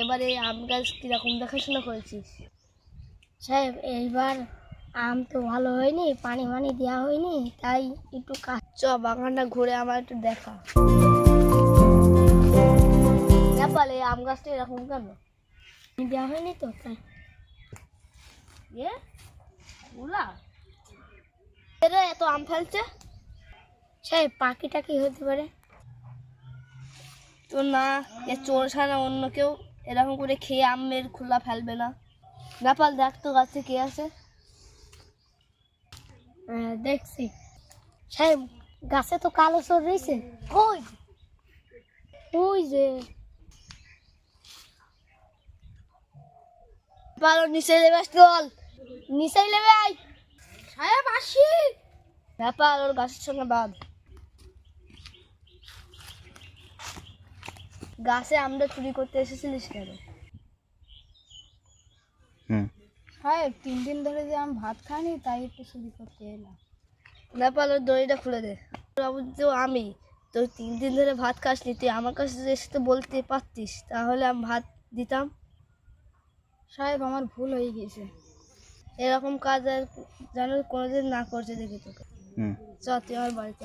এবারে আম গাছ কীরকম দেখাশোনা করেছিস? সাহেব, এইবার আম তো ভালো হয়নি, পানি মানি দেওয়া হয়নি, তাই একটু কাজ চ, বাগানটা ঘুরে আমার একটু দেখা। এই আম গাছটা এরকম কেন? দেওয়া হয়নি তো, তাই এ? ওলা এরা এত আম ফেলছে? সাহেব পাখিটা কি হতে পারে? তো না এ চোর ছাড়া অন্য কেউ এরকম করে খেয়ে আমের খোলা ফেলবে না। ব্যাপার দেখ তো গাছে কে আছে। হ্যাঁ, দেখছি। সাহেব গাছে তো কালো চোর রয়েছে। কই? ওই যে। ওর নিচে নেবে চল নিচাই লেবে আই। সাহেব আসি ব্যাপার ওর গাছের সঙ্গে বাঁধ। গাছে আমরা চুরি করতে এসেছিলিস কেন? সাহেব তিন দিন ধরে যে আমি ভাত খাইনি তাই একটু চুরি করতে এলাম। ব্যাপার ওর দড়িটা খুলে দে। বাবু তো আমি তো তিন দিন ধরে ভাত খাসনি তুই আমার কাছে এসে তো বলতে পারতিস তাহলে আমি ভাত দিতাম? সাহেব আমার ভুল হয়ে গেছে এরকম কাজ আর যেন কোনোদিন না করছে দেখি তোকে। চ তুই আমার বাড়িতে